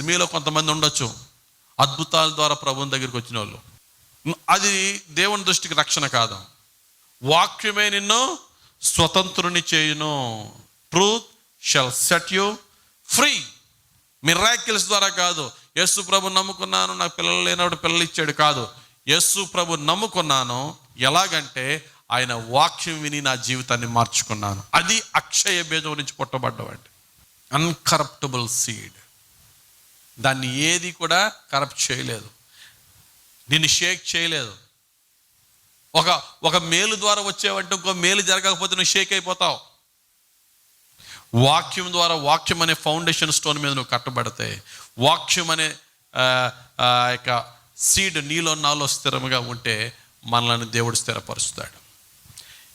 మీలో కొంతమంది ఉండొచ్చు. అద్భుతాల ద్వారా ప్రభుని దగ్గరికి వచ్చిన వాళ్ళు అది దేవుని దృష్టికి రక్షణ కాదు. వాక్యమే నిన్ను స్వతంత్రుని చేయును. Truth shall set you free. Miracles ద్వారా కాదు. యేసు ప్రభు నమ్ముకున్నాను నాకు పిల్లలు లేనప్పుడు పిల్లలు ఇచ్చాడు కాదు. యేసు ప్రభు నమ్ముకున్నాను. ఎలాగంటే ఆయన వాక్యం విని నా జీవితాన్ని మార్చుకున్నాను. అది అక్షయ బీజం నుంచి పుట్టబడ్డవండి అన్కరప్టబుల్ సీడ్ దాన్ని ఏది కూడా కరప్ట్ చేయలేదు. నిన్ను షేక్ చేయలేదు. ఒక ఒక మేలు ద్వారా వచ్చేవంటే ఇంకో మేలు జరగకపోతే నువ్వు షేక్ అయిపోతావు. వాక్యం ద్వారా వాక్యం అనే ఫౌండేషన్ స్టోన్ మీద నువ్వు కట్టబడితే వాక్యం అనే యొక్క సీడ్ నీలో నాలో స్థిరముగా ఉంటే మనల్ని దేవుడు స్థిరపరుస్తాడు.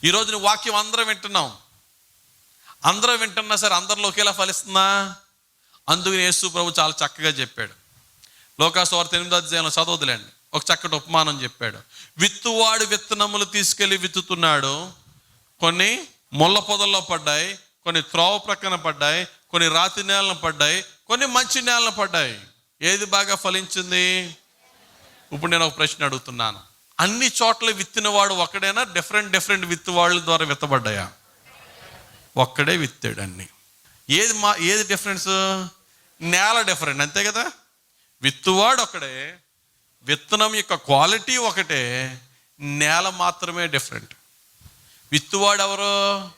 ఈరోజు నువ్వు వాక్యం అందరం వింటున్నాం. అందరం వింటున్నా సరే అందరిలో ఒకేలా ఫలిస్తుందా? అందుకని యేసు ప్రభు చాలా చక్కగా చెప్పాడు. లోకాసువార్త ఎనిమిదో అధ్యాయంలో చదవదులేండి. ఒక చక్కటి ఉపమానం చెప్పాడు. విత్తువాడు విత్తనములు తీసుకెళ్ళి విత్తుతున్నాడు. కొన్ని ముళ్ళ పొదల్లో పడ్డాయి కొన్ని త్రోవ ప్రక్కన పడ్డాయి కొన్ని రాతి నేలను పడ్డాయి కొన్ని మంచి నేలను పడ్డాయి. ఏది బాగా ఫలించింది? ఇప్పుడు నేను ఒక ప్రశ్న అడుగుతున్నాను. అన్ని చోట్ల విత్తినవాడు ఒకడేనా? డిఫరెంట్ డిఫరెంట్ విత్తు వాళ్ళ ద్వారా విత్తబడ్డాయా? ఒక్కడే విత్తాడు అన్ని. ఏది మా ఏది డిఫరెన్స్? నేల డిఫరెంట్ అంతే కదా? విత్తువాడు ఒకడే విత్తనం యొక్క క్వాలిటీ ఒకటే నేల మాత్రమే డిఫరెంట్ విత్తువాడు ఎవరు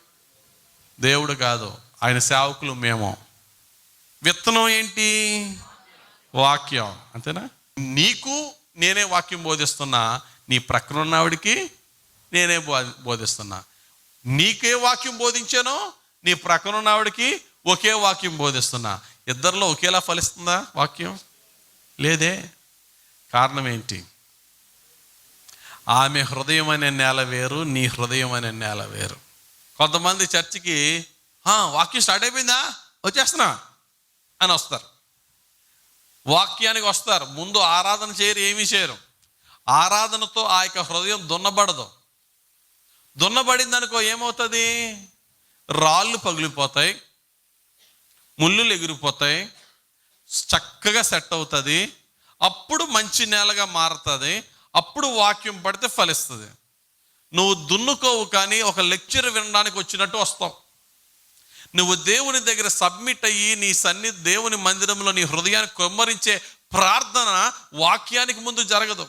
దేవుడు కాదు ఆయన సేవకులు మేము. విత్తనం ఏంటి? వాక్యం అంతేనా? నీకు నేనే వాక్యం బోధిస్తున్నా నీ ప్రక్కన ఉన్నవాడికి నేనే బోధిస్తున్నా. నీకే వాక్యం బోధించానో నీ ప్రక్కన ఉన్నవాడికి ఒకే వాక్యం బోధిస్తున్నా. ఇద్దరిలో ఒకేలా ఫలిస్తుందా వాక్యం? లేదే. కారణం ఏంటి ఆమె హృదయం అనే నేల వేరు నీ హృదయం అనే నేల వేరు. కొంతమంది చర్చికి వాక్యం స్టార్ట్ అయిపోయిందా? వచ్చేస్తున్నా అని వస్తారు. వాక్యానికి వస్తారు. ముందు ఆరాధన చేయరు ఏమీ చేయరు. ఆరాధనతో ఆ యొక్క హృదయం దున్నబడదు. దున్నబడింది అనుకో ఏమవుతుంది? రాళ్ళు పగిలిపోతాయి. ముళ్ళులు ఎగిరిపోతాయి చక్కగా సెట్ అవుతుంది అప్పుడు మంచి నేలగా మారుతుంది అప్పుడు వాక్యం పడితే ఫలిస్తుంది. నువ్వు దున్నుకోవు కానీ ఒక లెక్చర్ వినడానికి వచ్చినట్టు వస్తావు. నువ్వు దేవుని దగ్గర సబ్మిట్ అయ్యి నీ సన్ని దేవుని మందిరంలో నీ హృదయాన్ని కొమ్మరించే ప్రార్థన వాక్యానికి ముందు జరగదు.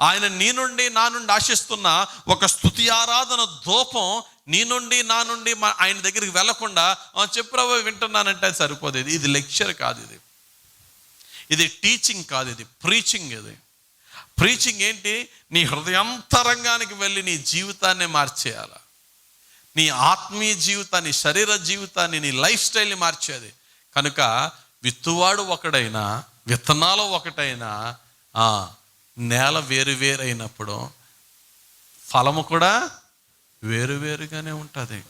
ఆయన నీ నుండి నా నుండి ఆశిస్తున్న ఒక స్థుతి ఆరాధన దూపం నీ నుండి నా నుండి మా- ఆయన దగ్గరికి వెళ్ళకుండా చెప్పురావు వింటున్నానంటే అది సరిపోదు. ఇది ఇది లెక్చర్ కాదు ఇది. ఇది టీచింగ్ కాదు ఇది ప్రీచింగ్ ఇది. ప్రీచింగ్ ఏంటి? నీ హృదయంతరంగానికి వెళ్ళి నీ జీవితాన్ని మార్చేయాల. నీ ఆత్మీయ జీవితాన్ని శరీర జీవితాన్ని నీ లైఫ్ స్టైల్ని మార్చేది. కనుక విత్తువాడు ఒకడైనా విత్తనాలు ఒకటైనా నేల వేరు వేరైనప్పుడు ఫలము కూడా వేరు వేరుగానే ఉంటుంది.